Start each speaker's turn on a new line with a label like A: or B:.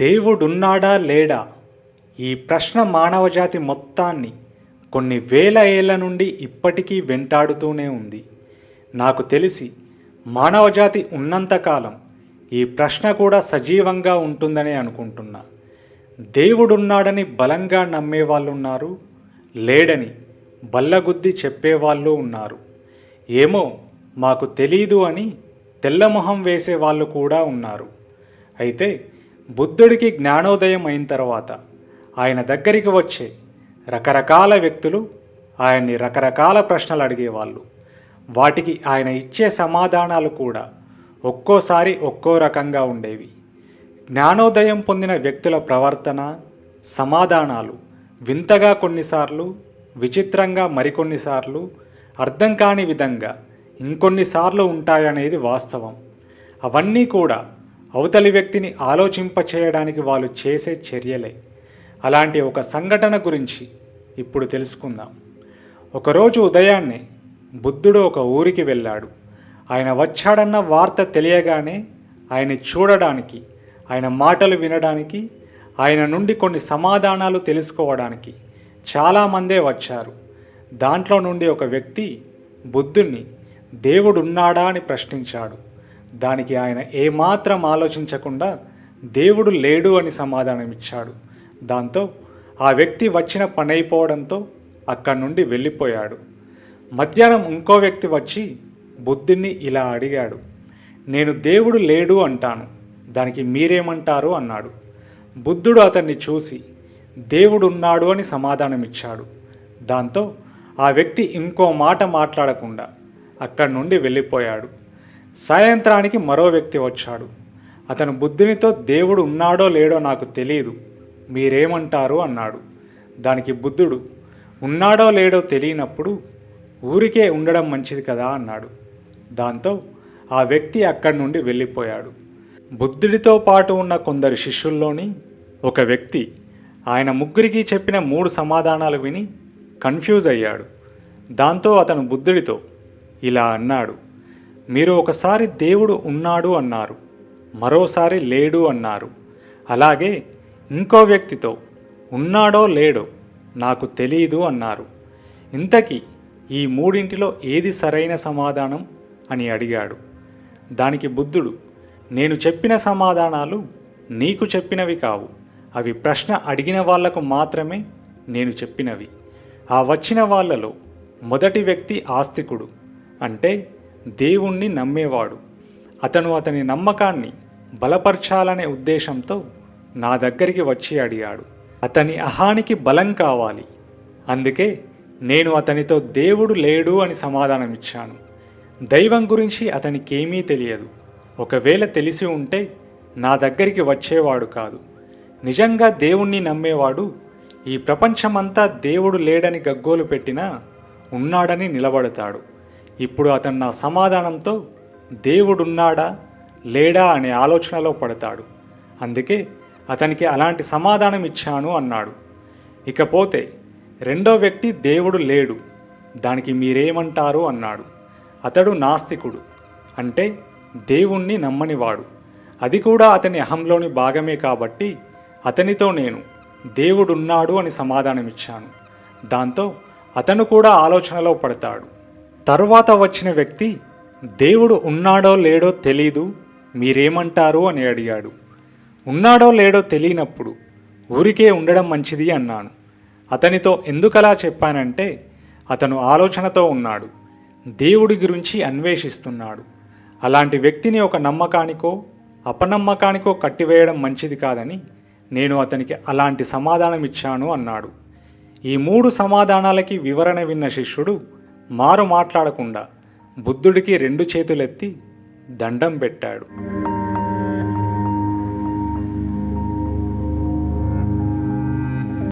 A: దేవుడున్నాడా లేడా? ఈ ప్రశ్న మానవజాతి మొత్తాన్ని కొన్ని వేల ఏళ్ళ నుండి ఇప్పటికీ వెంటాడుతూనే ఉంది. నాకు తెలిసి మానవజాతి ఉన్నంతకాలం ఈ ప్రశ్న కూడా సజీవంగా ఉంటుందని అనుకుంటున్నా. దేవుడున్నాడని బలంగా నమ్మేవాళ్ళున్నారు లేడని బల్లగుద్ది చెప్పేవాళ్ళు ఉన్నారు. ఏమో మాకు తెలీదు అని తెల్లమొహం వేసే వాళ్ళు కూడా ఉన్నారు. అయితే బుద్ధుడికి జ్ఞానోదయం అయిన తర్వాత ఆయన దగ్గరికి వచ్చే రకరకాల వ్యక్తులు ఆయన్ని రకరకాల ప్రశ్నలు అడిగేవాళ్ళు. వాటికి ఆయన ఇచ్చే సమాధానాలు కూడా ఒక్కోసారి ఒక్కో రకంగా ఉండేవి. జ్ఞానోదయం పొందిన వ్యక్తుల ప్రవర్తన సమాధానాలు వింతగా కొన్నిసార్లు విచిత్రంగా మరికొన్నిసార్లు అర్థం కాని విధంగా ఇంకొన్నిసార్లు ఉంటాయనేది వాస్తవం. అవన్నీ కూడా అవతలి వ్యక్తిని ఆలోచింపచేయడానికి వాళ్ళు చేసే చర్యలే. అలాంటి ఒక సంఘటన గురించి ఇప్పుడు తెలుసుకుందాం. ఒకరోజు ఉదయాన్నే బుద్ధుడు ఒక ఊరికి వెళ్ళాడు. ఆయన వచ్చాడన్న వార్త తెలియగానే ఆయన్ని చూడడానికి ఆయన మాటలు వినడానికి ఆయన నుండి కొన్ని సమాధానాలు తెలుసుకోవడానికి చాలామందే వచ్చారు. దాంట్లో నుండి ఒక వ్యక్తి బుద్ధుణ్ణి దేవుడున్నాడా అని ప్రశ్నించాడు. దానికి ఆయన ఏమాత్రం ఆలోచించకుండా దేవుడు లేడు అని సమాధానం ఇచ్చాడు. దాంతో ఆ వ్యక్తి వచ్చిన పని అయిపోవడంతో అక్కడి నుండి వెళ్ళిపోయాడు. మధ్యాహ్నం ఇంకో వ్యక్తి వచ్చి బుద్ధుణ్ణి ఇలా అడిగాడు నేను దేవుడు లేడు అంటాను దానికి మీరేమంటారు? అన్నాడు. బుద్ధుడు అతన్ని చూసి దేవుడు ఉన్నాడు అని సమాధానమిచ్చాడు దాంతో ఆ వ్యక్తి ఇంకో మాట మాట్లాడకుండా అక్కడి నుండి వెళ్ళిపోయాడు. సాయంత్రానికి మరో వ్యక్తి వచ్చాడు. అతను బుద్ధునితో దేవుడు ఉన్నాడో లేడో నాకు తెలియదు మీరేమంటారు? అన్నాడు. దానికి బుద్ధుడు ఉన్నాడో లేడో తెలియనప్పుడు ఊరికే ఉండడం మంచిది కదా? అన్నాడు. దాంతో ఆ వ్యక్తి అక్కడి నుండి వెళ్ళిపోయాడు. బుద్ధుడితో పాటు ఉన్న కొందరు శిష్యుల్లోని ఒక వ్యక్తి ఆయన ముగ్గురికి చెప్పిన మూడు సమాధానాలు విని కన్ఫ్యూజ్ అయ్యాడు. దాంతో అతను బుద్ధుడితో ఇలా అన్నాడు. మీరు ఒకసారి దేవుడు ఉన్నాడు అన్నారు. మరోసారి లేడు అన్నారు. అలాగే ఇంకో వ్యక్తితో ఉన్నాడో లేడో నాకు తెలియదు అన్నారు. ఇంతకీ ఈ మూడింటిలో ఏది సరైన సమాధానం? అని అడిగాడు. దానికి బుద్ధుడు నేను చెప్పిన సమాధానాలు నీకు చెప్పినవి కావు. అవి ప్రశ్న అడిగిన వాళ్ళకు మాత్రమే నేను చెప్పినవి. ఆ వచ్చిన వాళ్ళలో మొదటి వ్యక్తి ఆస్తికుడు. అంటే దేవుణ్ణి నమ్మేవాడు. అతను అతని నమ్మకాన్ని బలపరచాలనే ఉద్దేశంతో నా దగ్గరికి వచ్చి అడిగాడు. అతని అహానికి బలం కావాలి. అందుకే నేను అతనితో దేవుడు లేడు అని సమాధానమిచ్చాను. దైవం గురించి అతనికేమీ తెలియదు. ఒకవేళ తెలిసి ఉంటే నా దగ్గరికి వచ్చేవాడు కాదు. నిజంగా దేవుణ్ణి నమ్మేవాడు ఈ ప్రపంచమంతా దేవుడు లేడని గగ్గోలు పెట్టినా ఉన్నాడని నిలబడతాడు. ఇప్పుడు అతను నా సమాధానంతో దేవుడున్నాడా లేడా అనే ఆలోచనలో పడతాడు. అందుకే అతనికి అలాంటి సమాధానం ఇచ్చాను అన్నాడు. ఇకపోతే రెండో వ్యక్తి దేవుడు లేడు దానికి మీరేమంటారు అన్నాడు. అతడు నాస్తికుడు అంటే దేవుణ్ణి నమ్మనివాడు. అది కూడా అతని అహంలోని భాగమే కాబట్టి అతనితో నేను దేవుడున్నాడు అని సమాధానమిచ్చాను. దాంతో అతను కూడా ఆలోచనలో పడతాడు. తరువాత వచ్చిన వ్యక్తి దేవుడు ఉన్నాడో లేడో తెలీదు మీరేమంటారు? అని అడిగాడు. ఉన్నాడో లేడో తెలియనప్పుడు ఊరికే ఉండడం మంచిది అన్నాను. అతనితో ఎందుకలా చెప్పానంటే అతను ఆలోచనతో ఉన్నాడు. దేవుడి గురించి అన్వేషిస్తున్నాడు. అలాంటి వ్యక్తిని ఒక నమ్మకానికో అపనమ్మకానికో కట్టివేయడం మంచిది కాదని నేను అతనికి అలాంటి సమాధానం ఇచ్చాను అన్నాడు. ఈ మూడు సమాధానాలకి వివరణ విన్న శిష్యుడు మారు మాట్లాడకుండా బుద్ధుడికి రెండు చేతులెత్తి దండం పెట్టాడు.